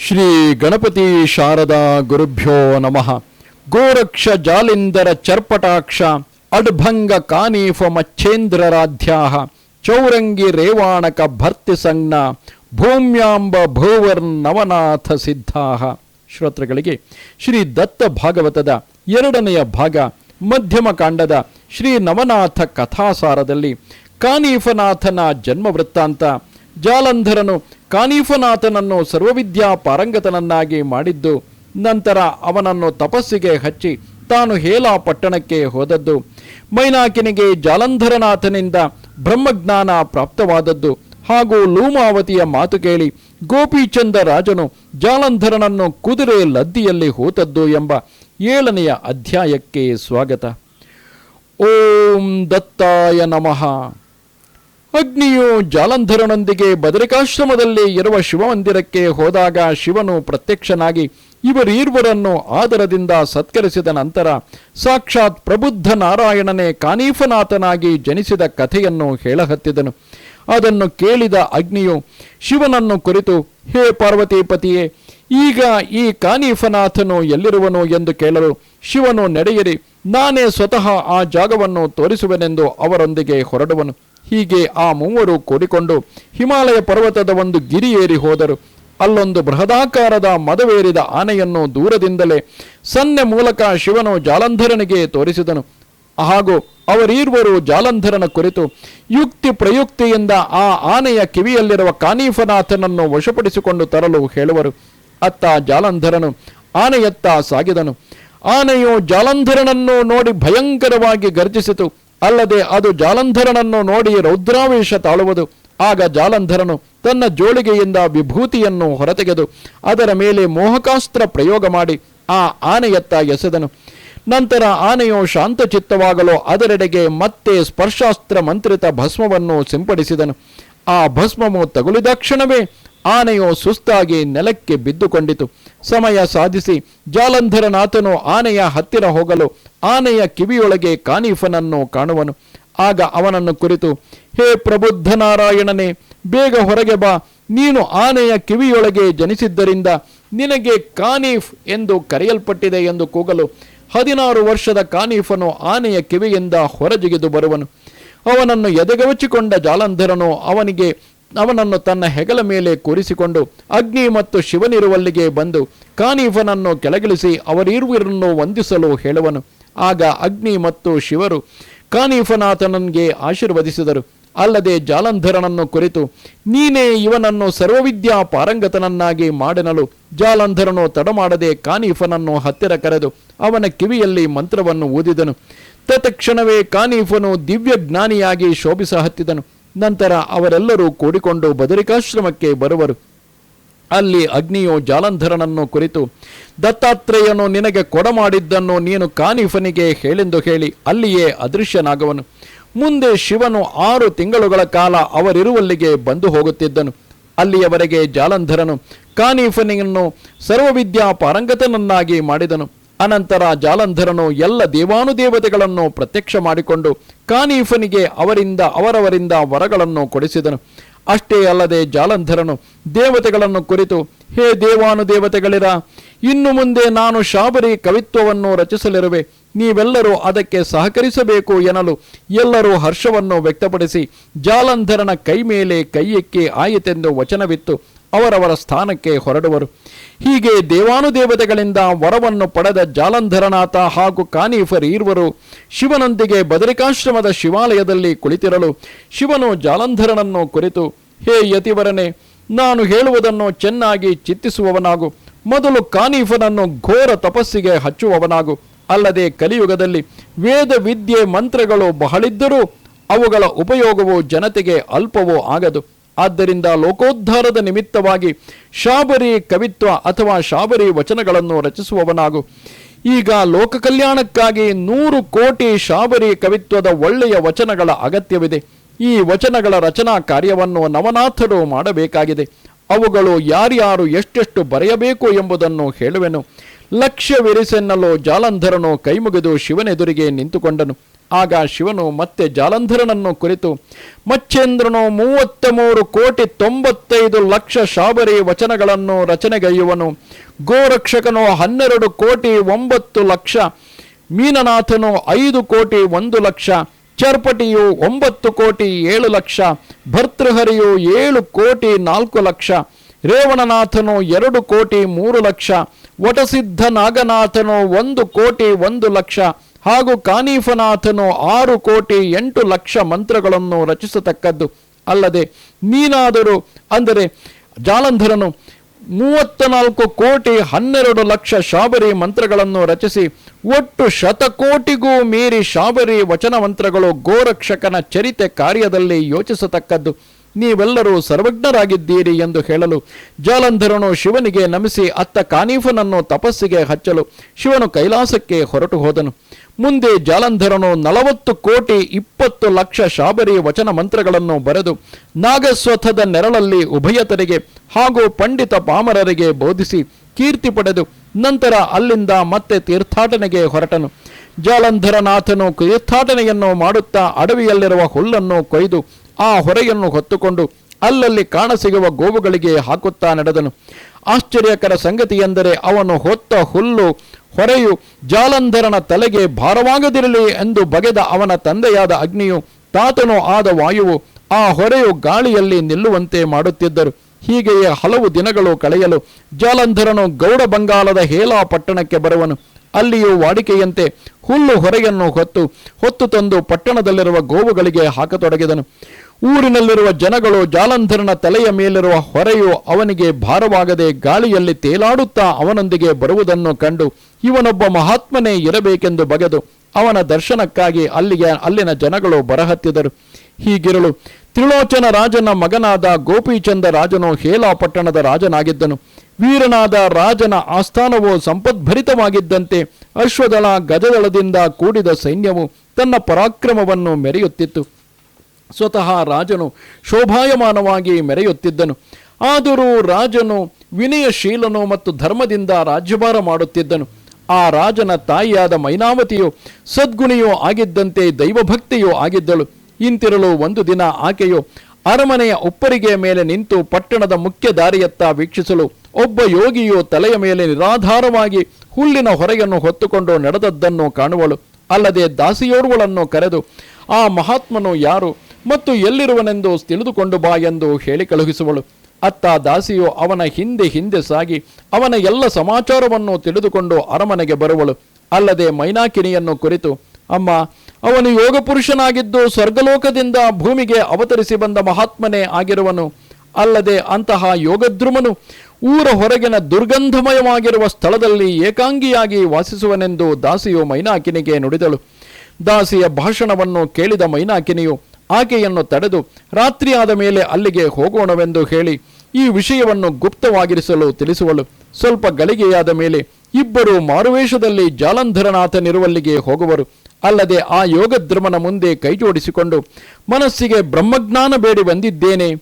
ಶ್ರೀ ಗಣಪತಿ ಶಾರದಾ ಗುರುಭ್ಯೋ ನಮಃ. ಗೋರಕ್ಷ ಜಾಲಿಂದರ ಚರ್ಪಟಾಕ್ಷ, ಅಡ್ಭಂಗ ಕಾನೀಫ ಮಚ್ಛೇಂದ್ರರಾಧ್ಯಾಹ ಚೌರಂಗಿ ರೇವಾಣಕ ಭರ್ತಿ ಸಂಜ್ಞ, ಭೂಮ್ಯಾಂಬ ಭೂವರ್ ನವನಾಥ ಸಿದ್ಧಾಹ. ಶ್ರೋತೃಗಳಿಗೆ, ಶ್ರೀ ದತ್ತ ಭಾಗವತದ ಎರಡನೆಯ ಭಾಗ, ಮಧ್ಯಮ ಕಾಂಡದ ಶ್ರೀ ನವನಾಥ ಕಥಾಸಾರದಲ್ಲಿ ಕಾನೀಫನಾಥನ ಜನ್ಮ ವೃತ್ತಾಂತ ಜಾಲಂಧರನು ಕಾನೀಫನಾಥನನ್ನು ಸರ್ವವಿದ್ಯಾ ಪಾರಂಗತನನ್ನಾಗಿ ಮಾಡಿದ್ದು, ನಂತರ ಅವನನ್ನು ತಪಸ್ಸಿಗೆ ಹಚ್ಚಿ ತಾನು ಹೇಲಾ ಪಟ್ಟಣಕ್ಕೆ ಹೋದದ್ದು. ಮೈನಾಕಿನಿಗೆ ಜಾಲಂಧರನಾಥನಿಂದ ಬ್ರಹ್ಮಜ್ಞಾನ ಪ್ರಾಪ್ತವಾದದ್ದು. ಹಾಗೂ ಲೂಮಾವತಿಯ ಮಾತು ಕೇಳಿ ಗೋಪಿಚಂದ ರಾಜನು ಜಾಲಂಧರನನ್ನು ಕುದುರೆ ಲದ್ದಿಯಲ್ಲಿ ಹೂತದ್ದು ಎಂಬ ಏಳನೆಯ ಅಧ್ಯಾಯಕ್ಕೆ ಸ್ವಾಗತ. ಓಂ ದತ್ತಾಯ ನಮಃ. ಅಗ್ನಿಯು ಜಾಲಂಧರನೊಂದಿಗೆ ಬದರಿಕಾಶ್ರಮದಲ್ಲಿ ಇರುವ ಶಿವಮಂದಿರಕ್ಕೆ ಹೋದಾಗ ಶಿವನು ಪ್ರತ್ಯಕ್ಷನಾಗಿ ಇವರೀರ್ವರನ್ನು ಆದರದಿಂದ ಸತ್ಕರಿಸಿದ ನಂತರ ಸಾಕ್ಷಾತ್ ಪ್ರಬುದ್ಧ ನಾರಾಯಣನೇ ಕಾನೀಫನಾಥನಾಗಿ ಜನಿಸಿದ ಕಥೆಯನ್ನು ಹೇಳಹತ್ತಿದನು. ಅದನ್ನು ಕೇಳಿದ ಅಗ್ನಿಯು ಶಿವನನ್ನು ಕುರಿತು, ಹೇ ಪಾರ್ವತೀಪತಿಯೇ, ಈಗ ಈ ಕಾನೀಫನಾಥನು ಎಲ್ಲಿರುವನು? ಎಂದು ಕೇಳಲು ಶಿವನು ನಡೆಯಿರಿ, ನಾನೇ ಸ್ವತಃ ಆ ಜಾಗವನ್ನು ತೋರಿಸುವೆನೆಂದು ಅವರೊಂದಿಗೆ ಹೊರಡುವನು. ಹೀಗೆ ಆ ಮೂವರು ಕೂಡಿಕೊಂಡು ಹಿಮಾಲಯ ಪರ್ವತದ ಒಂದು ಗಿರಿ ಏರಿ ಹೋದರು. ಅಲ್ಲೊಂದು ಬೃಹದಾಕಾರದ ಮದವೇರಿದ ಆನೆಯನ್ನು ದೂರದಿಂದಲೇ ಸನ್ನೆ ಮೂಲಕ ಶಿವನು ಜಾಲಂಧರನಿಗೆ ತೋರಿಸಿದನು. ಹಾಗೂ ಅವರೀರ್ವರು ಜಾಲಂಧರನ ಕುರಿತು ಯುಕ್ತಿ ಪ್ರಯುಕ್ತಿಯಿಂದ ಆ ಆನೆಯ ಕಿವಿಯಲ್ಲಿರುವ ಕಾನೀಫನಾಥನನ್ನು ವಶಪಡಿಸಿಕೊಂಡು ತರಲು ಹೇಳುವರು. ಅತ್ತ ಜಾಲಂಧರನು ಆನೆಯತ್ತ ಸಾಗಿದನು. ಆನೆಯು ಜಾಲಂಧರನನ್ನು ನೋಡಿ ಭಯಂಕರವಾಗಿ ಗರ್ಜಿಸಿತು. ಅಲ್ಲದೆ ಅದು ಜಾಲಂಧರನನ್ನು ನೋಡಿ ರೌದ್ರಾವೇಶ ತಾಳುವುದು. ಆಗ ಜಾಲಂಧರನು ತನ್ನ ಜೋಳಿಗೆಯಿಂದ ವಿಭೂತಿಯನ್ನು ಹೊರತೆಗೆದು ಅದರ ಮೇಲೆ ಮೋಹಕಾಸ್ತ್ರ ಪ್ರಯೋಗ ಮಾಡಿ ಆ ಆನೆಯತ್ತ ಎಸೆದನು. ನಂತರ ಆನೆಯು ಶಾಂತಚಿತ್ತವಾಗಲು ಅದರೆಡೆಗೆ ಮತ್ತೆ ಸ್ಪರ್ಶಾಸ್ತ್ರ ಮಂತ್ರಿತ ಭಸ್ಮವನ್ನು ಸಿಂಪಡಿಸಿದನು. ಆ ಭಸ್ಮವು ತಗುಲಿದ ಕ್ಷಣವೇ ಆನೆಯು ಸುಸ್ತಾಗಿ ನೆಲಕ್ಕೆ ಬಿದ್ದುಕೊಂಡಿತು. ಸಮಯ ಸಾಧಿಸಿ ಜಾಲಂಧರನಾಥನು ಆನೆಯ ಹತ್ತಿರ ಹೋಗಲು ಆನೆಯ ಕಿವಿಯೊಳಗೆ ಕಾನೀಫನನ್ನು ಕಾಣುವನು. ಆಗ ಅವನನ್ನು ಕುರಿತು, ಹೇ ಪ್ರಬುದ್ಧ ನಾರಾಯಣನೇ, ಬೇಗ ಹೊರಗೆ ಬಾ. ನೀನು ಆನೆಯ ಕಿವಿಯೊಳಗೆ ಜನಿಸಿದ್ದರಿಂದ ನಿನಗೆ ಕಾನೀಫ್ ಎಂದು ಕರೆಯಲ್ಪಟ್ಟಿದೆ ಎಂದು ಕೂಗಲು ಹದಿನಾರು ವರ್ಷದ ಕಾನೀಫನು ಆನೆಯ ಕಿವಿಯಿಂದ ಹೊರಜಿಗಿದು ಬರುವನು. ಅವನನ್ನು ಎದೆಗವಚಿಕೊಂಡ ಜಾಲಂಧರನು ಅವನಿಗೆ ಅವನನ್ನು ತನ್ನ ಹೆಗಲ ಮೇಲೆ ಕೂರಿಸಿಕೊಂಡು ಅಗ್ನಿ ಮತ್ತು ಶಿವನಿರುವಲ್ಲಿಗೆ ಬಂದು ಕಾನೀಫನನ್ನು ಕೆಳಗಿಳಿಸಿ ಅವರಿರುವರನ್ನು ವಂದಿಸಲು ಹೇಳುವನು. ಆಗ ಅಗ್ನಿ ಮತ್ತು ಶಿವರು ಕಾನೀಫನಾಥನನ್ಗೆ ಆಶೀರ್ವದಿಸಿದರು. ಅಲ್ಲದೆ ಜಾಲಂಧರನನ್ನು ಕುರಿತು, ನೀನೇ ಇವನನ್ನು ಸರ್ವವಿದ್ಯಾ ಪಾರಂಗತನನ್ನಾಗಿ ಮಾಡನಲು, ಜಾಲಂಧರನು ತಡಮಾಡದೆ ಕಾನೀಫನನ್ನು ಹತ್ತಿರ ಕರೆದು ಅವನ ಕಿವಿಯಲ್ಲಿ ಮಂತ್ರವನ್ನು ಊದಿದನು. ತತ್ಕ್ಷಣವೇ ಕಾನೀಫನು ದಿವ್ಯ ಜ್ಞಾನಿಯಾಗಿ ಶೋಭಿಸ ಹತ್ತಿದನು ನಂತರ ಅವರೆಲ್ಲರೂ ಕೂಡಿಕೊಂಡು ಬದರಿಕಾಶ್ರಮಕ್ಕೆ ಬರುವರು. ಅಲ್ಲಿ ಅಗ್ನಿಯು ಜಾಲಂಧರನನ್ನು ಕುರಿತು, ದತ್ತಾತ್ರೇಯನು ನಿನಗೆ ಕೊಡಮಾಡಿದ್ದನ್ನು ನೀನು ಕಾನಿಫನಿಗೆ ಹೇಳೆಂದು ಹೇಳಿ, ಅಲ್ಲಿಯೇ ಅದೃಶ್ಯನಾಗವನು. ಮುಂದೆ ಶಿವನು ಆರು ತಿಂಗಳುಗಳ ಕಾಲ ಅವರಿರುವಲ್ಲಿಗೆ ಬಂದು ಹೋಗುತ್ತಿದ್ದನು. ಅಲ್ಲಿಯವರೆಗೆ ಜಾಲಂಧರನು ಕಾನೀಫನಿಯನ್ನು ಸರ್ವವಿದ್ಯಾ ಪಾರಂಗತನನ್ನಾಗಿ ಮಾಡಿದನು. ಅನಂತರ ಜಾಲಂಧರನು ಎಲ್ಲ ದೇವಾನುದೇವತೆಗಳನ್ನು ಪ್ರತ್ಯಕ್ಷ ಮಾಡಿಕೊಂಡು ಕಾನೀಫನಿಗೆ ಅವರಿಂದ ಅವರವರಿಂದ ವರಗಳನ್ನು ಕೊಡಿಸಿದನು. ಅಷ್ಟೇ ಅಲ್ಲದೆ ಜಾಲಂಧರನು ದೇವತೆಗಳನ್ನು ಕುರಿತು, ಹೇ ದೇವಾನುದೇವತೆಗಳಿರ, ಇನ್ನು ಮುಂದೆ ನಾನು ಶಾಬರಿ ಕವಿತ್ವವನ್ನು ರಚಿಸಲಿರುವೆ. ನೀವೆಲ್ಲರೂ ಅದಕ್ಕೆ ಸಹಕರಿಸಬೇಕು ಎನ್ನಲು ಎಲ್ಲರೂ ಹರ್ಷವನ್ನು ವ್ಯಕ್ತಪಡಿಸಿ ಜಾಲಂಧರನ ಕೈ ಮೇಲೆ ಕೈಯಕ್ಕೆ ಆಯಿತೆಂದು ವಚನವಿತ್ತು. ಅವರವರ ಸ್ಥಾನಕ್ಕೆ ಹೊರಡುವರು. ಹೀಗೆ ದೇವಾನುದೇವತೆಗಳಿಂದ ವರವನ್ನು ಪಡೆದ ಜಾಲಂಧರನಾಥ ಹಾಗೂ ಕಾನೀಫರ್ ಇರುವರು. ಶಿವನೊಂದಿಗೆ ಬದರಿಕಾಶ್ರಮದ ಶಿವಾಲಯದಲ್ಲಿ ಕುಳಿತಿರಲು ಶಿವನು ಜಾಲಂಧರನನ್ನು ಕುರಿತು, ಹೇ ಯತಿವರನೆ, ನಾನು ಹೇಳುವುದನ್ನು ಚೆನ್ನಾಗಿ ಚಿತ್ತಿಸುವವನಾಗು. ಮೊದಲು ಕಾನೀಫನನ್ನು ಘೋರ ತಪಸ್ಸಿಗೆ ಹಚ್ಚುವವನಾಗು. ಅಲ್ಲದೆ ಕಲಿಯುಗದಲ್ಲಿ ವೇದ ವಿದ್ಯೆ ಮಂತ್ರಗಳು ಬಹಳಿದ್ದರೂ ಅವುಗಳ ಉಪಯೋಗವು ಜನತೆಗೆ ಅಲ್ಪವೂ ಆಗದು. ಆದ್ದರಿಂದ ಲೋಕೋದ್ಧಾರದ ನಿಮಿತ್ತವಾಗಿ ಶಾಬರಿ ಕವಿತ್ವ ಅಥವಾ ಶಾಬರಿ ವಚನಗಳನ್ನು ರಚಿಸುವವನಾಗು. ಈಗ ಲೋಕ ಕಲ್ಯಾಣಕ್ಕಾಗಿ ನೂರು ಕೋಟಿ ಶಾಬರಿ ಕವಿತ್ವದ ಒಳ್ಳೆಯ ವಚನಗಳ ಅಗತ್ಯವಿದೆ. ಈ ವಚನಗಳ ರಚನಾ ಕಾರ್ಯವನ್ನು ನವನಾಥರು ಮಾಡಬೇಕಾಗಿದೆ. ಅವುಗಳು ಯಾರ್ಯಾರು ಎಷ್ಟೆಷ್ಟು ಬರೆಯಬೇಕು ಎಂಬುದನ್ನು ಹೇಳುವೆನು. ಲಕ್ಷ್ಯವಿರಿಸೆನ್ನಲು ಜಾಲಂಧರನು ಕೈಮುಗಿದು ಶಿವನೆದುರಿಗೆ ನಿಂತುಕೊಂಡನು. ಆಗ ಶಿವನು ಮತ್ತೆ ಜಾಲಂಧರನನ್ನು ಕುರಿತು, ಮಚ್ಚೇಂದ್ರನು ಮೂವತ್ತ ಮೂರು ಕೋಟಿ ತೊಂಬತ್ತೈದು ಲಕ್ಷ ಶಾಬರಿ ವಚನಗಳನ್ನು ರಚನೆಗೈಯುವನು. ಗೋರಕ್ಷಕನು ಹನ್ನೆರಡು ಕೋಟಿ ಒಂಬತ್ತು ಲಕ್ಷ, ಮೀನನಾಥನು ಐದು ಕೋಟಿ ಒಂದು ಲಕ್ಷ, ಚರ್ಪಟಿಯು ಒಂಬತ್ತು ಕೋಟಿ ಏಳು ಲಕ್ಷ, ಭರ್ತೃಹರಿಯು ಏಳು ಕೋಟಿ ನಾಲ್ಕು ಲಕ್ಷ, ರೇವಣನಾಥನು ಎರಡು ಕೋಟಿ ಮೂರು ಲಕ್ಷ, ವಟಸಿದ್ಧ ನಾಗನಾಥನು ಒಂದು ಕೋಟಿ ಒಂದು ಲಕ್ಷ ಹಾಗೂ ಕಾನೀಫನಾಥನು ಆರು ಕೋಟಿ ಎಂಟು ಲಕ್ಷ ಮಂತ್ರಗಳನ್ನು ರಚಿಸತಕ್ಕದ್ದು ಅಲ್ಲದೆ ನೀನಾದರೂ, ಅಂದರೆ ಜಾಲಂಧರನು ಮೂವತ್ತ ನಾಲ್ಕು ಕೋಟಿ ಹನ್ನೆರಡು ಲಕ್ಷ ಶಾಬರಿ ಮಂತ್ರಗಳನ್ನು ರಚಿಸಿ, ಒಟ್ಟು ಶತಕೋಟಿಗೂ ಮೀರಿ ಶಾಬರಿ ವಚನ ಮಂತ್ರಗಳು ಗೋರಕ್ಷಕನ ಚರಿತೆ ಕಾರ್ಯದಲ್ಲಿ ಯೋಚಿಸತಕ್ಕದ್ದು. ನೀವೆಲ್ಲರೂ ಸರ್ವಜ್ಞರಾಗಿದ್ದೀರಿ ಎಂದು ಹೇಳಲು ಜಾಲಂಧರನು ಶಿವನಿಗೆ ನಮಿಸಿ ಅತ್ತ ಕಾನೀಫನನ್ನು ತಪಸ್ಸಿಗೆ ಹಚ್ಚಲು ಶಿವನು ಕೈಲಾಸಕ್ಕೆ ಹೊರಟು ಹೋದನು ಮುಂದೆ ಜಾಲಂಧರನು ನಲವತ್ತು ಕೋಟಿ ಇಪ್ಪತ್ತು ಲಕ್ಷ ಶಾಬರಿ ವಚನ ಮಂತ್ರಗಳನ್ನು ಬರೆದು ನಾಗಸ್ವಥದ ನೆರಳಲ್ಲಿ ಉಭಯತರಿಗೆ ಹಾಗೂ ಪಂಡಿತ ಪಾಮರರಿಗೆ ಬೋಧಿಸಿ ಕೀರ್ತಿ ಪಡೆದು ನಂತರ ಅಲ್ಲಿಂದ ಮತ್ತೆ ತೀರ್ಥಾಟನೆಗೆ ಹೊರಟನು. ಜಾಲಂಧರನಾಥನು ತೀರ್ಥಾಟನೆಯನ್ನು ಮಾಡುತ್ತಾ ಅಡವಿಯಲ್ಲಿರುವ ಹುಲ್ಲನ್ನು ಕೊಯ್ದು ಆ ಹೊರೆಯನ್ನು ಹೊತ್ತುಕೊಂಡು ಅಲ್ಲಲ್ಲಿ ಕಾಣಸಿಗುವ ಗೋವುಗಳಿಗೆ ಹಾಕುತ್ತಾ ನಡೆದನು. ಆಶ್ಚರ್ಯಕರ ಸಂಗತಿಯೆಂದರೆ ಅವನು ಹೊತ್ತ ಹುಲ್ಲು ಹೊರೆಯು ಜಾಲಂಧರನ ತಲೆಗೆ ಭಾರವಾಗದಿರಲಿ ಎಂದು ಬಗೆದ ಅವನ ತಂದೆಯಾದ ಅಗ್ನಿಯು ತಾತನು ಆದ ವಾಯುವು ಆ ಹೊರೆಯು ಗಾಳಿಯಲ್ಲಿ ನಿಲ್ಲುವಂತೆ ಮಾಡುತ್ತಿದ್ದರು. ಹೀಗೆಯೇ ಹಲವು ದಿನಗಳು ಕಳೆಯಲು ಜಾಲಂಧರನು ಗೌಡ ಬಂಗಾಲದ ಹೇಲಾ ಪಟ್ಟಣಕ್ಕೆ ಬರುವನು. ಅಲ್ಲಿಯೂ ವಾಡಿಕೆಯಂತೆ ಹುಲ್ಲು ಹೊರೆಯನ್ನು ಹೊತ್ತು ಹೊತ್ತು ತಂದು ಪಟ್ಟಣದಲ್ಲಿರುವ ಗೋವುಗಳಿಗೆ ಹಾಕತೊಡಗಿದನು. ಊರಿನಲ್ಲಿರುವ ಜನಗಳು ಜಾಲಂಧರನ ತಲೆಯ ಮೇಲಿರುವ ಹೊರೆಯು ಅವನಿಗೆ ಭಾರವಾಗದೆ ಗಾಳಿಯಲ್ಲಿ ತೇಲಾಡುತ್ತಾ ಅವನೊಂದಿಗೆ ಬರುವುದನ್ನು ಕಂಡು ಇವನೊಬ್ಬ ಮಹಾತ್ಮನೇ ಇರಬೇಕೆಂದು ಬಗೆದು ಅವನ ದರ್ಶನಕ್ಕಾಗಿ ಅಲ್ಲಿಗೆ ಅಲ್ಲಿನ ಜನಗಳು ಬರಹತ್ತಿದರು. ಹೀಗಿರಲು ತ್ರಿಲೋಚನ ರಾಜನ ಮಗನಾದ ಗೋಪಿಚಂದ ರಾಜನು ಹೇಲಾ ಪಟ್ಟಣದ ರಾಜನಾಗಿದ್ದನು. ವೀರನಾದ ರಾಜನ ಆಸ್ಥಾನವು ಸಂಪದ್ಭರಿತವಾಗಿದ್ದಂತೆ ಅಶ್ವದಳ ಗಜದಳದಿಂದ ಕೂಡಿದ ಸೈನ್ಯವು ತನ್ನ ಪರಾಕ್ರಮವನ್ನು ಮೆರೆಯುತ್ತಿತ್ತು. ಸ್ವತಃ ರಾಜನು ಶೋಭಾಯಮಾನವಾಗಿ ಮೆರೆಯುತ್ತಿದ್ದನು. ಆದರೂ ರಾಜನು ವಿನಯಶೀಲನು ಮತ್ತು ಧರ್ಮದಿಂದ ರಾಜ್ಯಭಾರ ಮಾಡುತ್ತಿದ್ದನು. ಆ ರಾಜನ ತಾಯಿಯಾದ ಮೈನಾವತಿಯು ಸದ್ಗುಣಿಯೂ ಆಗಿದ್ದಂತೆ ದೈವಭಕ್ತಿಯೂ ಆಗಿದ್ದಳು. ಇಂತಿರಲು ಒಂದು ದಿನ ಆಕೆಯು ಅರಮನೆಯ ಉಪ್ಪರಿಗೆಯ ಮೇಲೆ ನಿಂತು ಪಟ್ಟಣದ ಮುಖ್ಯ ದಾರಿಯತ್ತ ವೀಕ್ಷಿಸಲು ಒಬ್ಬ ಯೋಗಿಯು ತಲೆಯ ಮೇಲೆ ನಿರಾಧಾರವಾಗಿ ಹುಲ್ಲಿನ ಹೊರೆಯನ್ನು ಹೊತ್ತುಕೊಂಡು ನಡೆದದ್ದನ್ನು ಕಾಣುವಳು. ಅಲ್ಲದೆ ದಾಸಿಯೋರ್ವಳನ್ನು ಕರೆದು, ಆ ಮಹಾತ್ಮನು ಯಾರು ಮತ್ತು ಎಲ್ಲಿರುವನೆಂದು ತಿಳಿದುಕೊಂಡು ಬಾ ಎಂದು ಹೇಳಿ ಕಳುಹಿಸುವಳು. ಅತ್ತ ದಾಸಿಯು ಅವನ ಹಿಂದೆ ಹಿಂದೆ ಸಾಗಿ ಅವನ ಎಲ್ಲ ಸಮಾಚಾರವನ್ನು ತಿಳಿದುಕೊಂಡು ಅರಮನೆಗೆ ಬರುವಳು. ಅಲ್ಲದೆ ಮೈನಾಕಿನಿಯನ್ನು ಕುರಿತು ಅಮ್ಮ, ಅವನು ಯೋಗ ಪುರುಷನಾಗಿದ್ದು ಸ್ವರ್ಗಲೋಕದಿಂದ ಭೂಮಿಗೆ ಅವತರಿಸಿ ಬಂದ ಮಹಾತ್ಮನೇ ಆಗಿರುವನು. ಅಲ್ಲದೆ ಅಂತಹ ಯೋಗದ್ರುಮನು ಊರ ಹೊರಗಿನ ದುರ್ಗಂಧಮಯವಾಗಿರುವ ಸ್ಥಳದಲ್ಲಿ ಏಕಾಂಗಿಯಾಗಿ ವಾಸಿಸುವನೆಂದು ದಾಸಿಯು ಮೈನಾಕಿನಿಗೆ ನುಡಿದಳು. ದಾಸಿಯ ಭಾಷಣವನ್ನು ಕೇಳಿದ ಮೈನಾಕಿನಿಯು ಆಕೆಯನ್ನು ತಡೆದು ರಾತ್ರಿಯಾದ ಮೇಲೆ ಅಲ್ಲಿಗೆ ಹೋಗೋಣವೆಂದು ಹೇಳಿ ಈ ವಿಷಯವನ್ನು ಗುಪ್ತವಾಗಿರಿಸಲು ತಿಳಿಸುವಳು. ಸ್ವಲ್ಪ ಗಳಿಗೆಯಾದ ಮೇಲೆ ಇಬ್ಬರು ಮಾರುವೇಷದಲ್ಲಿ ಜಾಲಂಧರನಾಥನಿರುವಲ್ಲಿಗೆ ಹೋಗುವರು. ಅಲ್ಲದೆ ಆ ಯೋಗಧ್ರಮನ ಮುಂದೆ ಕೈಜೋಡಿಸಿಕೊಂಡು ಮನಸ್ಸಿಗೆ ಬ್ರಹ್ಮಜ್ಞಾನ ಬೇಡಿ ಬಂದಿದ್ದೇನೆ.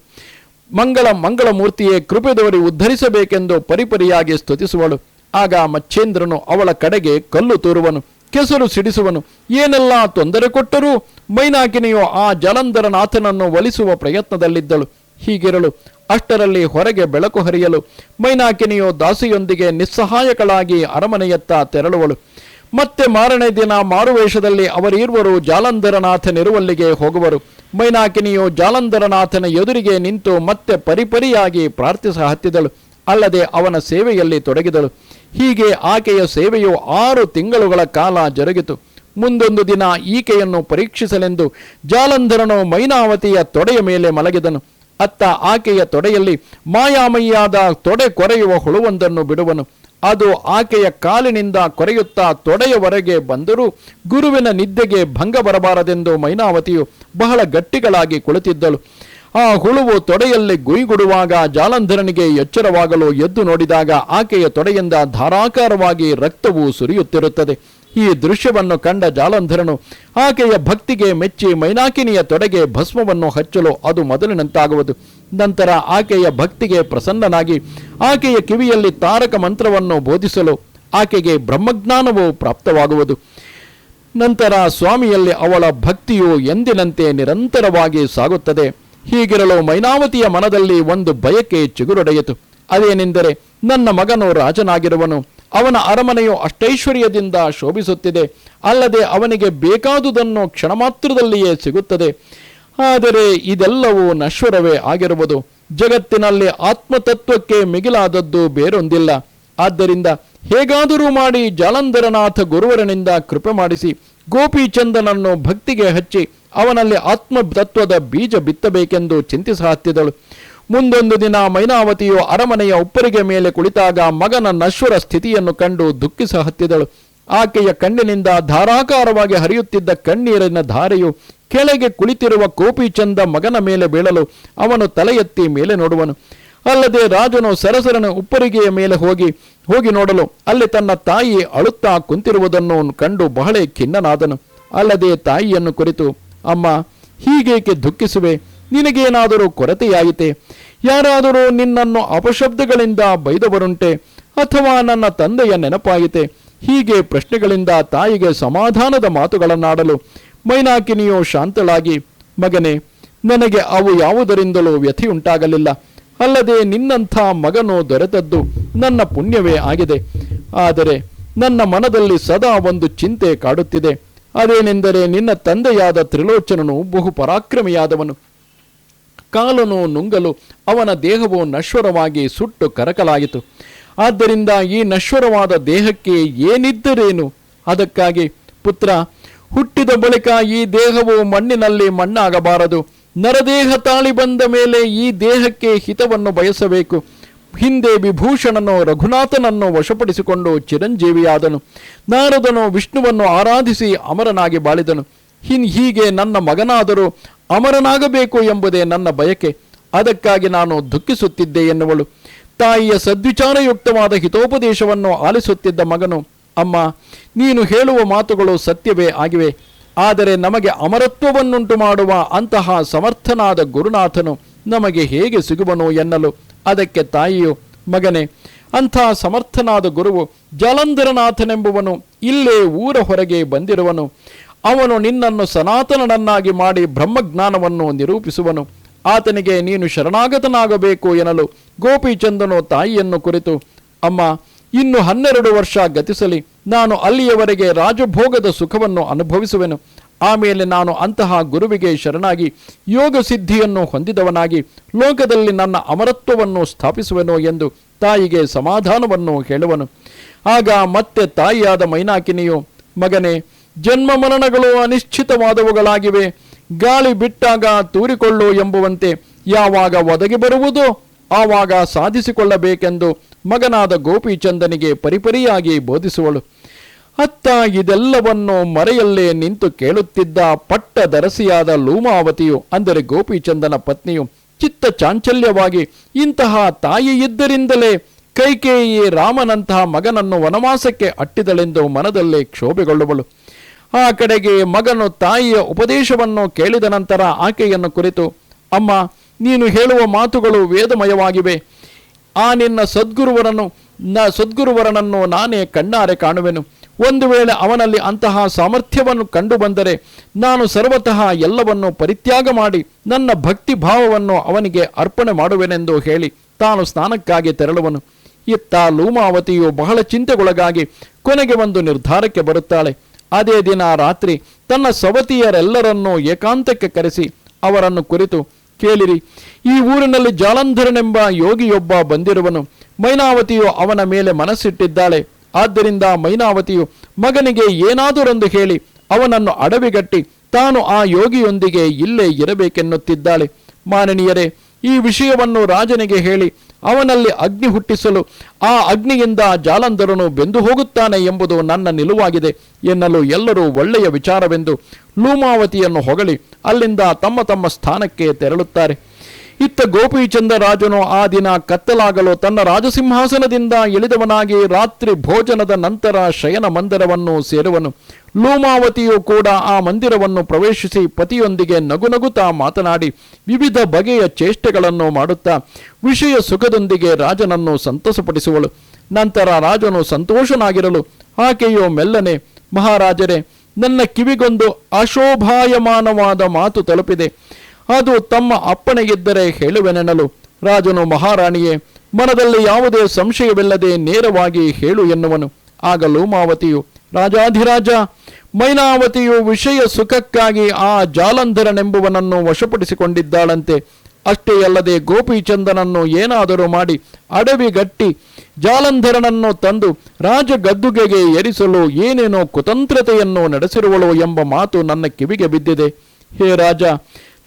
ಮಂಗಳ ಮಂಗಳ ಮೂರ್ತಿಯೇ ಕೃಪೆದವರಿ ಉದ್ಧರಿಸಬೇಕೆಂದು ಪರಿಪರಿಯಾಗಿ ಸ್ತುತಿಸುವಳು. ಆಗ ಮಚ್ಚೇಂದ್ರನು ಅವಳ ಕಡೆಗೆ ಕಲ್ಲು ತೋರುವನು, ಕೆಸರು ಸಿಡಿಸುವನು. ಏನೆಲ್ಲ ತೊಂದರೆ ಕೊಟ್ಟರೂ ಮೈನಾಕಿನಿಯು ಆ ಜಲಂಧರನಾಥನನ್ನು ಒಲಿಸುವ ಪ್ರಯತ್ನದಲ್ಲಿದ್ದಳು. ಹೀಗಿರಲು ಅಷ್ಟರಲ್ಲಿ ಹೊರಗೆ ಬೆಳಕು ಹರಿಯಲು ಮೈನಾಕಿನಿಯು ದಾಸಿಯೊಂದಿಗೆ ನಿಸ್ಸಹಾಯಕಳಾಗಿ ಅರಮನೆಯತ್ತ ತೆರಳುವಳು. ಮತ್ತೆ ಮಾರನೇ ದಿನ ಮಾರುವೇಷದಲ್ಲಿ ಅವರಿರುವರು ಜಾಲಂಧರನಾಥನಿರುವಲ್ಲಿಗೆ ಹೋಗುವರು. ಮೈನಾಕಿನಿಯು ಜಾಲಂಧರನಾಥನ ಎದುರಿಗೆ ನಿಂತು ಮತ್ತೆ ಪರಿಪರಿಯಾಗಿ ಪ್ರಾರ್ಥಿಸ ಹತ್ತಿದಳು. ಅಲ್ಲದೆ ಅವನ ಸೇವೆಯಲ್ಲಿ ತೊಡಗಿದಳು. ಹೀಗೆ ಆಕೆಯ ಸೇವೆಯು ಆರು ತಿಂಗಳುಗಳ ಕಾಲ ಜರುಗಿತು. ಮುಂದೊಂದು ದಿನ ಈಕೆಯನ್ನು ಪರೀಕ್ಷಿಸಲೆಂದು ಜಾಲಂಧರನು ಮೈನಾವತಿಯ ತೊಡೆಯ ಮೇಲೆ ಮಲಗಿದನು. ಅತ್ತ ಆಕೆಯ ತೊಡೆಯಲ್ಲಿ ಮಾಯಾಮಯ್ಯಾದ ತೊಡೆ ಕೊರೆಯುವ ಹುಳುವೊಂದನ್ನು ಬಿಡುವನು. ಅದು ಆಕೆಯ ಕಾಲಿನಿಂದ ಕೊರೆಯುತ್ತಾ ತೊಡೆಯವರೆಗೆ ಬಂದರೂ ಗುರುವಿನ ನಿದ್ದೆಗೆ ಭಂಗ ಬರಬಾರದೆಂದು ಮೈನಾವತಿಯು ಬಹಳ ಗಟ್ಟಿಗಳಾಗಿ ಕುಳಿತಿದ್ದಳು. ಆ ಹುಳುವು ತೊಡೆಯಲ್ಲಿ ಗುಯಿಗುಡುವಾಗ ಜಾಲಂಧರನಿಗೆ ಎಚ್ಚರವಾಗಲು ಎದ್ದು ನೋಡಿದಾಗ ಆಕೆಯ ತೊಡೆಯಿಂದ ಧಾರಾಕಾರವಾಗಿ ರಕ್ತವು ಸುರಿಯುತ್ತಿರುತ್ತದೆ. ಈ ದೃಶ್ಯವನ್ನು ಕಂಡ ಜಾಲಂಧರನು ಆಕೆಯ ಭಕ್ತಿಗೆ ಮೆಚ್ಚಿ ಮೈನಾಕಿನಿಯ ತೊಡೆಗೆ ಭಸ್ಮವನ್ನು ಹಚ್ಚಲು ಅದು ಮೊದಲಿನಂತಾಗುವುದು. ನಂತರ ಆಕೆಯ ಭಕ್ತಿಗೆ ಪ್ರಸನ್ನನಾಗಿ ಆಕೆಯ ಕಿವಿಯಲ್ಲಿ ತಾರಕ ಮಂತ್ರವನ್ನು ಬೋಧಿಸಲು ಆಕೆಗೆ ಬ್ರಹ್ಮಜ್ಞಾನವು ಪ್ರಾಪ್ತವಾಗುವುದು. ನಂತರ ಸ್ವಾಮಿಯಲ್ಲಿ ಅವಳ ಭಕ್ತಿಯು ಎಂದಿನಂತೆ ನಿರಂತರವಾಗಿ ಸಾಗುತ್ತದೆ. ಹೀಗಿರಲು ಮೈನಾವತಿಯ ಮನದಲ್ಲಿ ಒಂದು ಬಯಕೆ ಚಿಗುರೊಡೆಯಿತು. ಅದೇನೆಂದರೆ ನನ್ನ ಮಗನು ರಾಜನಾಗಿರುವನು. ಅವನ ಅರಮನೆಯು ಅಷ್ಟೈಶ್ವರ್ಯದಿಂದ ಶೋಭಿಸುತ್ತಿದೆ. ಅಲ್ಲದೆ ಅವನಿಗೆ ಬೇಕಾದುದನ್ನು ಕ್ಷಣಮಾತ್ರದಲ್ಲಿಯೇ ಸಿಗುತ್ತದೆ. ಆದರೆ ಇದೆಲ್ಲವೂ ನಶ್ವರವೇ ಆಗಿರುವುದು. ಜಗತ್ತಿನಲ್ಲಿ ಆತ್ಮತತ್ವಕ್ಕೆ ಮಿಗಿಲಾದದ್ದು ಬೇರೊಂದಿಲ್ಲ. ಆದ್ದರಿಂದ ಹೇಗಾದರೂ ಮಾಡಿ ಜಾಲಂಧರನಾಥ ಗುರುವರನಿಂದ ಕೃಪೆ ಮಾಡಿಸಿ ಗೋಪಿಚಂದನನ್ನು ಭಕ್ತಿಗೆ ಹಚ್ಚಿ ಅವನಲ್ಲಿ ಆತ್ಮತತ್ವದ ಬೀಜ ಬಿತ್ತಬೇಕೆಂದು ಚಿಂತಿಸಹತ್ತಿದಳು ಮುಂದೊಂದು ದಿನ ಮೈನಾವತಿಯು ಅರಮನೆಯ ಉಪ್ಪರಿಗೆ ಮೇಲೆ ಕುಳಿತಾಗ ಮಗನ ನಶ್ವರ ಸ್ಥಿತಿಯನ್ನು ಕಂಡು ದುಃಖಿಸ ಹತ್ತಿದಳು. ಆಕೆಯ ಕಣ್ಣಿನಿಂದ ಧಾರಾಕಾರವಾಗಿ ಹರಿಯುತ್ತಿದ್ದ ಕಣ್ಣೀರಿನ ಧಾರೆಯು ಕೆಳಗೆ ಕುಳಿತಿರುವ ಕೋಪಿಚಂದ ಮಗನ ಮೇಲೆ ಬೀಳಲು ಅವನು ತಲೆ ಎತ್ತಿ ಮೇಲೆ ನೋಡುವನು. ಅಲ್ಲದೆ ರಾಜನು ಸರಸರನ ಉಪ್ಪರಿಗೆಯ ಮೇಲೆ ಹೋಗಿ ಹೋಗಿ ನೋಡಲು ಅಲ್ಲಿ ತನ್ನ ತಾಯಿ ಅಳುತ್ತಾ ಕುಂತಿರುವುದನ್ನು ಕಂಡು ಬಹಳ ಖಿನ್ನನಾದನು. ಅಲ್ಲದೆ ತಾಯಿಯನ್ನು ಕುರಿತು, ಅಮ್ಮ, ಹೀಗೇಕೆ ದುಃಖಿಸುವೆ? ನಿನಗೇನಾದರೂ ಕೊರತೆಯಾಯಿತೆ? ಯಾರಾದರೂ ನಿನ್ನನ್ನು ಅಪಶಬ್ದಗಳಿಂದ ಬೈದವರುಂಟೆ? ಅಥವಾ ನನ್ನ ತಂದೆಯ ನೆನಪಾಯಿತೆ? ಹೀಗೆ ಪ್ರಶ್ನೆಗಳಿಂದ ತಾಯಿಗೆ ಸಮಾಧಾನದ ಮಾತುಗಳನ್ನಾಡಲು ಮೈನಾಕಿನಿಯು ಶಾಂತಳಾಗಿ ಮಗನೇ, ನನಗೆ ಅವು ಯಾವುದರಿಂದಲೂ ವ್ಯಥೆಯುಂಟಾಗಲಿಲ್ಲ. ಅಲ್ಲದೆ ನಿನ್ನಂಥ ಮಗನೋ ದೊರೆತದ್ದು ನನ್ನ ಪುಣ್ಯವೇ ಆಗಿದೆ. ಆದರೆ ನನ್ನ ಮನದಲ್ಲಿ ಸದಾ ಒಂದು ಚಿಂತೆ ಕಾಡುತ್ತಿದೆ. ಅದೇನೆಂದರೆ ನಿನ್ನ ತಂದೆಯಾದ ತ್ರಿಲೋಚನನು ಬಹು ಪರಾಕ್ರಮಿಯಾದವನು. ಕಾಲನು ನುಂಗಲು ಅವನ ದೇಹವು ನಶ್ವರವಾಗಿ ಸುಟ್ಟು ಕರಕಲಾಯಿತು. ಆದ್ದರಿಂದ ಈ ನಶ್ವರವಾದ ದೇಹಕ್ಕೆ ಏನಿದ್ದರೇನು? ಅದಕ್ಕಾಗಿ, ಪುತ್ರ ಹುಟ್ಟಿದ ಬಳಿಕ ಈ ದೇಹವು ಮಣ್ಣಿನಲ್ಲಿ ಮಣ್ಣಾಗಬಾರದು. ನರದೇಹ ತಾಳಿ ಬಂದ ಮೇಲೆ ಈ ದೇಹಕ್ಕೆ ಹಿತವನ್ನು ಬಯಸಬೇಕು. ಹಿಂದೆ ವಿಭೂಷಣನು ರಘುನಾಥನನ್ನು ವಶಪಡಿಸಿಕೊಂಡು ಚಿರಂಜೀವಿಯಾದನು. ನಾರದನು ವಿಷ್ಣುವನ್ನು ಆರಾಧಿಸಿ ಅಮರನಾಗಿ ಬಾಳಿದನು. ಹಿನ್ ಹೀಗೆ ನನ್ನ ಮಗನಾದರೂ ಅಮರನಾಗಬೇಕು ಎಂಬುದೇ ನನ್ನ ಬಯಕೆ. ಅದಕ್ಕಾಗಿ ನಾನು ದುಃಖಿಸುತ್ತಿದ್ದೆ ಎನ್ನುವಳು. ತಾಯಿಯ ಸದ್ವಿಚಾರಯುಕ್ತವಾದ ಹಿತೋಪದೇಶವನ್ನು ಆಲಿಸುತ್ತಿದ್ದ ಮಗನು ಅಮ್ಮ, ನೀನು ಹೇಳುವ ಮಾತುಗಳು ಸತ್ಯವೇ ಆಗಿವೆ, ಆದರೆ ನಮಗೆ ಅಮರತ್ವವನ್ನುಂಟು ಮಾಡುವ ಅಂತಹ ಸಮರ್ಥನಾದ ಗುರುನಾಥನು ನಮಗೆ ಹೇಗೆ ಸಿಗುವನು ಎನ್ನಲು. ಅದಕ್ಕೆ ತಾಯಿಯು, ಮಗನೇ, ಅಂಥ ಸಮರ್ಥನಾದ ಗುರುವು ಜಲಂಧರನಾಥನೆಂಬುವನು ಇಲ್ಲೇ ಊರ ಹೊರಗೆ ಬಂದಿರುವನು. ಅವನು ನಿನ್ನನ್ನು ಸನಾತನನನ್ನಾಗಿ ಮಾಡಿ ಬ್ರಹ್ಮಜ್ಞಾನವನ್ನು ನಿರೂಪಿಸುವನು. ಆತನಿಗೆ ನೀನು ಶರಣಾಗತನಾಗಬೇಕು ಎನ್ನಲು ಗೋಪಿಚಂದನು ತಾಯಿಯನ್ನು ಕುರಿತು, ಅಮ್ಮ ಇನ್ನು ಹನ್ನೆರಡು ವರ್ಷ ಗತಿಸಲಿ. ನಾನು ಅಲ್ಲಿಯವರೆಗೆ ರಾಜಭೋಗದ ಸುಖವನ್ನು ಅನುಭವಿಸುವೆನು. ಆಮೇಲೆ ನಾನು ಅಂತಹ ಗುರುವಿಗೆ ಶರಣಾಗಿ ಯೋಗ ಸಿದ್ಧಿಯನ್ನು ಹೊಂದಿದವನಾಗಿ ಲೋಕದಲ್ಲಿ ನನ್ನ ಅಮರತ್ವವನ್ನು ಸ್ಥಾಪಿಸುವೆನು ಎಂದು ತಾಯಿಗೆ ಸಮಾಧಾನವನ್ನು ಹೇಳುವನು. ಆಗ ಮತ್ತೆ ತಾಯಿಯಾದ ಮೈನಾಕಿನಿಯು, ಮಗನೇ, ಜನ್ಮ ಮರಣಗಳು ಅನಿಶ್ಚಿತವಾದವುಗಳಾಗಿವೆ. ಗಾಳಿ ಬಿಟ್ಟಾಗ ತೂರಿಕೊಳ್ಳು ಎಂಬುವಂತೆ ಯಾವಾಗ ಒದಗಿ ಬರುವುದೋ? ಆವಾಗ ಸಾಧಿಸಿಕೊಳ್ಳಬೇಕೆಂದು ಮಗನಾದ ಗೋಪಿಚಂದನಿಗೆ ಪರಿಪರಿಯಾಗಿ ಬೋಧಿಸುವಳು. ಅತ್ತ ಇದೆಲ್ಲವನ್ನು ಮರೆಯಲ್ಲೇ ನಿಂತು ಕೇಳುತ್ತಿದ್ದ ಪಟ್ಟ ದರಸಿಯಾದ ಲೂಮಾವತಿಯು, ಅಂದರೆ ಗೋಪಿಚಂದನ ಪತ್ನಿಯು, ಚಿತ್ತ ಚಾಂಚಲ್ಯವಾಗಿ, ಇಂತಹ ತಾಯಿ ಇದ್ದರಿಂದಲೇ ಕೈಕೇಯಿ ರಾಮನಂತಹ ಮಗನನ್ನು ವನವಾಸಕ್ಕೆ ಅಟ್ಟಿದಳೆಂದು ಮನದಲ್ಲೇ ಕ್ಷೋಭೆಗೊಳ್ಳುವಳು. ಆ ಕಡೆಗೆ ಮಗನು ತಾಯಿಯ ಉಪದೇಶವನ್ನು ಕೇಳಿದ ನಂತರ ಆಕೆಯನ್ನು ಕುರಿತು, ಅಮ್ಮ ನೀನು ಹೇಳುವ ಮಾತುಗಳು ವೇದಮಯವಾಗಿವೆ. ಆ ನಿನ್ನ ಸದ್ಗುರುವರನ್ನು, ನ ಸದ್ಗುರುವರನನ್ನು ನಾನೇ ಕಣ್ಣಾರೆ ಕಾಣುವೆನು. ಒಂದು ವೇಳೆ ಅವನಲ್ಲಿ ಅಂತಹ ಸಾಮರ್ಥ್ಯವನ್ನು ಕಂಡು ಬಂದರೆ ನಾನು ಸರ್ವತಃ ಎಲ್ಲವನ್ನು ಪರಿತ್ಯಾಗ ಮಾಡಿ ನನ್ನ ಭಕ್ತಿ ಭಾವವನ್ನು ಅವನಿಗೆ ಅರ್ಪಣೆ ಮಾಡುವೆನೆಂದು ಹೇಳಿ ತಾನು ಸ್ನಾನಕ್ಕಾಗಿ ತೆರಳುವನು. ಇತ್ತ ಲೂಮಾವತಿಯು ಬಹಳ ಚಿಂತೆಗೊಳಗಾಗಿ ಕೊನೆಗೆ ಒಂದು ನಿರ್ಧಾರಕ್ಕೆ ಬರುತ್ತಾಳೆ. ಅದೇ ದಿನ ರಾತ್ರಿ ತನ್ನ ಸವತಿಯರೆಲ್ಲರನ್ನೂ ಏಕಾಂತಕ್ಕೆ ಕರೆಸಿ ಅವರನ್ನು ಕುರಿತು ಕೇಳಿರಿ. ಈ ಊರಿನಲ್ಲಿ ಜಾಲಂಧರನೆಂಬ ಯೋಗಿಯೊಬ್ಬ ಬಂದಿರುವನು. ಮೈನಾವತಿಯು ಅವನ ಮೇಲೆ ಮನಸ್ಸಿಟ್ಟಿದ್ದಾಳೆ. ಆದ್ದರಿಂದ ಮೈನಾವತಿಯು, ಮಗನಿಗೆ ಏನಾದರೊಂದು ಹೇಳಿ, ಅವನನ್ನು ಅಡವಿಗಟ್ಟಿ, ತಾನು ಆ ಯೋಗಿಯೊಂದಿಗೆ ಇಲ್ಲೇ ಇರಬೇಕೆನ್ನುತ್ತಿದ್ದಾಳೆ. ಮಾನನೀಯರೇ, ಈ ವಿಷಯವನ್ನು ರಾಜನಿಗೆ ಹೇಳಿ ಅವನಲ್ಲಿ ಅಗ್ನಿ ಹುಟ್ಟಿಸಲು ಆ ಅಗ್ನಿಯಿಂದ ಜಾಲಂಧರನು ಬೆಂದು ಹೋಗುತ್ತಾನೆ ಎಂಬುದು ನನ್ನ ನಿಲುವಾಗಿದೆ ಎನ್ನಲು ಎಲ್ಲರೂ ಒಳ್ಳೆಯ ವಿಚಾರವೆಂದು ಲೂಮಾವತಿಯನ್ನು ಹೊಗಳಿ ಅಲ್ಲಿಂದ ತಮ್ಮ ತಮ್ಮ ಸ್ಥಾನಕ್ಕೆ ತೆರಳುತ್ತಾರೆ. ಇತ್ತ ಗೋಪಿಚಂದ ರಾಜನು ಆ ದಿನ ಕತ್ತಲಾಗಲು ತನ್ನ ರಾಜಸಿಂಹಾಸನದಿಂದ ಇಳಿದವನಾಗಿ ರಾತ್ರಿ ಭೋಜನದ ನಂತರ ಶಯನ ಮಂದಿರವನ್ನು ಸೇರುವನು. ಲೂಮಾವತಿಯು ಕೂಡ ಆ ಮಂದಿರವನ್ನು ಪ್ರವೇಶಿಸಿ ಪತಿಯೊಂದಿಗೆ ನಗುನಗುತ್ತಾ ಮಾತನಾಡಿ ವಿವಿಧ ಬಗೆಯ ಚೇಷ್ಟೆಗಳನ್ನು ಮಾಡುತ್ತಾ ವಿಷಯ ಸುಖದೊಂದಿಗೆ ರಾಜನನ್ನು ಸಂತಸಪಡಿಸುವಳು ನಂತರ ರಾಜನು ಸಂತೋಷನಾಗಿರಲು ಆಕೆಯು ಮೆಲ್ಲನೆ, ಮಹಾರಾಜರೇ, ನನ್ನ ಕಿವಿಗೊಂದು ಅಶೋಭಾಯಮಾನವಾದ ಮಾತು ತಲುಪಿದೆ. ಅದು ತಮ್ಮ ಅಪ್ಪಣೆಗಿದ್ದರೆ ಹೇಳುವೆನೆನಲು ರಾಜನು ಮಹಾರಾಣಿಯೇ, ಮನದಲ್ಲಿ ಯಾವುದೇ ಸಂಶಯವಿಲ್ಲದೆ ನೇರವಾಗಿ ಹೇಳು ಎನ್ನುವನು. ಆಗ ಲೋಮಾವತಿಯು, ರಾಜಾಧಿರಾಜ, ಮೈನಾವತಿಯು ವಿಷಯ ಸುಖಕ್ಕಾಗಿ ಆ ಜಾಲಂಧರನೆಂಬುವನನ್ನು ವಶಪಡಿಸಿಕೊಂಡಿದ್ದಾಳಂತೆ. ಅಷ್ಟೇ ಅಲ್ಲದೆ ಗೋಪಿಚಂದನನ್ನು ಏನಾದರೂ ಮಾಡಿ ಅಡವಿಗಟ್ಟಿ ಜಾಲಂಧರನನ್ನು ತಂದು ರಾಜ ಗದ್ದುಗೆಗೆ ಏರಿಸಲು ಏನೇನೋ ಕುತಂತ್ರತೆಯನ್ನು ನಡೆಸಿರುವಳು ಎಂಬ ಮಾತು ನನ್ನ ಕಿವಿಗೆ ಬಿದ್ದಿದೆ. ಹೇ ರಾಜ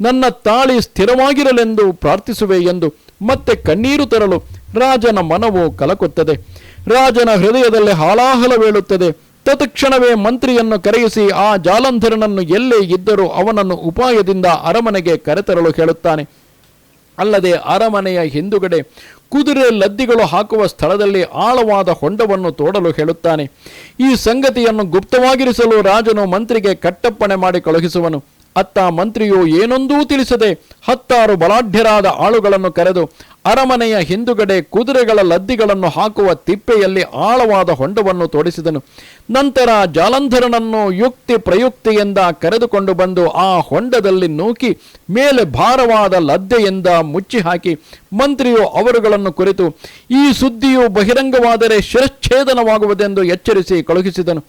ನನ್ನ ತಾಳಿ ಸ್ಥಿರವಾಗಿರಲೆಂದು ಪ್ರಾರ್ಥಿಸುವೆ ಎಂದು ಮತ್ತೆ ಕಣ್ಣೀರು ತರಲು ರಾಜನ ಮನವು ಕಲಕುತ್ತದೆ. ರಾಜನ ಹೃದಯದಲ್ಲಿ ಹಾಲಾಹಲವೇಳುತ್ತದೆ ತತ್ಕ್ಷಣವೇ ಮಂತ್ರಿಯನ್ನು ಕರೆಯಿಸಿ ಆ ಜಾಲಂಧರನನ್ನು ಎಲ್ಲೇ ಇದ್ದರೂ ಅವನನ್ನು ಉಪಾಯದಿಂದ ಅರಮನೆಗೆ ಕರೆತರಲು ಹೇಳುತ್ತಾನೆ. ಅಲ್ಲದೆ ಅರಮನೆಯ ಹಿಂದುಗಡೆ ಕುದುರೆ ಲದ್ದಿಗಳು ಹಾಕುವ ಸ್ಥಳದಲ್ಲಿ ಆಳವಾದ ಹೊಂಡವನ್ನು ತೋಡಲು ಹೇಳುತ್ತಾನೆ. ಈ ಸಂಗತಿಯನ್ನು ಗುಪ್ತವಾಗಿರಿಸಲು ರಾಜನು ಮಂತ್ರಿಗೆ ಕಟ್ಟಪ್ಪಣೆ ಮಾಡಿ ಕಳುಹಿಸುವನು. ಅತ್ತ ಮಂತ್ರಿಯು ಏನೊಂದೂ ತಿಳಿಸದೆ ಹತ್ತಾರು ಬಲಾಢ್ಯರಾದ ಆಳುಗಳನ್ನು ಕರೆದು ಅರಮನೆಯ ಹಿಂದುಗಡೆ ಕುದುರೆಗಳ ಲದ್ದಿಗಳನ್ನು ಹಾಕುವ ತಿಪ್ಪೆಯಲ್ಲಿ ಆಳವಾದ ಹೊಂಡವನ್ನು ತೋಡಿಸಿದನು. ನಂತರ ಜಾಲಂಧರನನ್ನು ಯುಕ್ತಿ ಪ್ರಯುಕ್ತಿಯಿಂದ ಕರೆದುಕೊಂಡು ಬಂದು ಆ ಹೊಂಡದಲ್ಲಿ ನೂಕಿ ಮೇಲೆ ಭಾರವಾದ ಲದ್ದೆಯಿಂದ ಮುಚ್ಚಿ ಹಾಕಿ ಮಂತ್ರಿಯು ಅವರುಗಳನ್ನು ಕುರಿತು, ಈ ಸುದ್ದಿಯು ಬಹಿರಂಗವಾದರೆ ಶಿರಚ್ಛೇದನವಾಗುವುದೆಂದು ಎಚ್ಚರಿಸಿ ಕಳುಹಿಸಿದನು.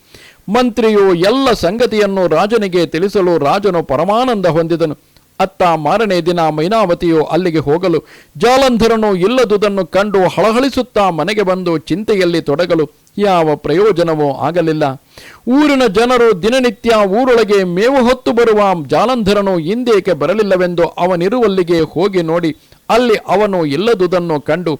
ಮಂತ್ರಿಯು ಎಲ್ಲ ಸಂಗತಿಯನ್ನು ರಾಜನಿಗೆ ತಿಳಿಸಲು ರಾಜನು ಪರಮಾನಂದ ಹೊಂದಿದನು. ಅತ್ತ ಮಾರನೇ ದಿನ ಮೈನಾವತಿಯು ಅಲ್ಲಿಗೆ ಹೋಗಲು ಜಾಲಂಧರನು ಇಲ್ಲದುದನ್ನು ಕಂಡು ಹಳಹಳಿಸುತ್ತಾ ಮನೆಗೆ ಬಂದು ಚಿಂತೆಯಲ್ಲಿ ತೊಡಗಲು ಯಾವ ಪ್ರಯೋಜನವೂ ಆಗಲಿಲ್ಲ. ಊರಿನ ಜನರು ದಿನನಿತ್ಯ ಊರೊಳಗೆ ಮೇವು ಹೊತ್ತು ಬರುವ ಜಾಲಂಧರನು ಹಿಂದೇಕೆ ಬರಲಿಲ್ಲವೆಂದು ಅವನಿರುವಲ್ಲಿಗೆ ಹೋಗಿ ನೋಡಿ, ಅಲ್ಲಿ ಅವನು ಇಲ್ಲದುದನ್ನು ಕಂಡು,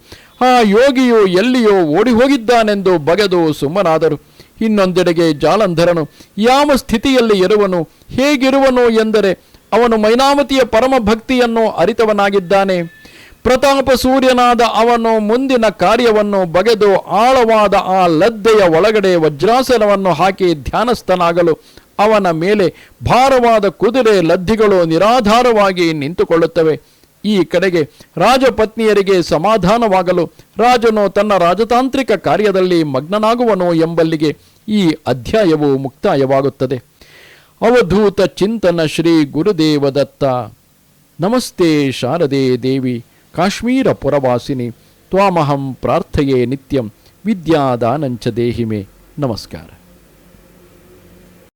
ಆ ಯೋಗಿಯು ಎಲ್ಲಿಯೋ ಓಡಿ ಹೋಗಿದ್ದಾನೆಂದು ಬಗೆದು ಸುಮ್ಮನಾದರು. ಇನ್ನೊಂದೆಡೆಗೆ ಜಾಲಂಧರನು, ಯಾವ ಸ್ಥಿತಿಯಲ್ಲಿ ಇರುವನು, ಹೇಗಿರುವನು ಎಂದರೆ ಅವನು ಮೈನಾವತಿಯ ಪರಮ ಭಕ್ತಿಯನ್ನು ಅರಿತವನಾಗಿದ್ದಾನೆ. ಪ್ರತಾಪ ಸೂರ್ಯನಾದ ಅವನು ಮುಂದಿನ ಕಾರ್ಯವನ್ನು ಬಗೆದು ಆಳವಾದ ಆ ಲದ್ದೆಯ ಒಳಗಡೆ ವಜ್ರಾಸನವನ್ನು ಹಾಕಿ ಧ್ಯಾನಸ್ಥನಾಗಲು ಅವನ ಮೇಲೆ ಭಾರವಾದ ಕುದುರೆ ಲದ್ದಿಗಳು ನಿರಾಧಾರವಾಗಿ ನಿಂತುಕೊಳ್ಳುತ್ತವೆ. ಈ ಕಡೆಗೆ ರಾಜಪತ್ನಿಯರಿಗೆ ಸಮಾಧಾನವಾಗಲು ರಾಜನು ತನ್ನ ರಾಜತಾಂತ್ರಿಕ ಕಾರ್ಯದಲ್ಲಿ ಮಗ್ನನಾಗುವನು ಎಂಬಲ್ಲಿಗೆ ಈ ಅಧ್ಯಾಯವು ಮುಕ್ತಾಯವಾಗುತ್ತದೆ. ಅವಧೂತ ಚಿಂತನ ಶ್ರೀ ಗುರುದೇವದತ್ತ. ನಮಸ್ತೆ ಶಾರದೆ ದೇವಿ, ಕಾಶ್ಮೀರ ಪುರವಾಸಿನಿ, ತ್ವಾಮಹಂ ಪ್ರಾರ್ಥೆಯೇ ನಿತ್ಯಂ, ವಿದ್ಯಾದಾನಂಚ ದೇಹಿಮೆ. ನಮಸ್ಕಾರ.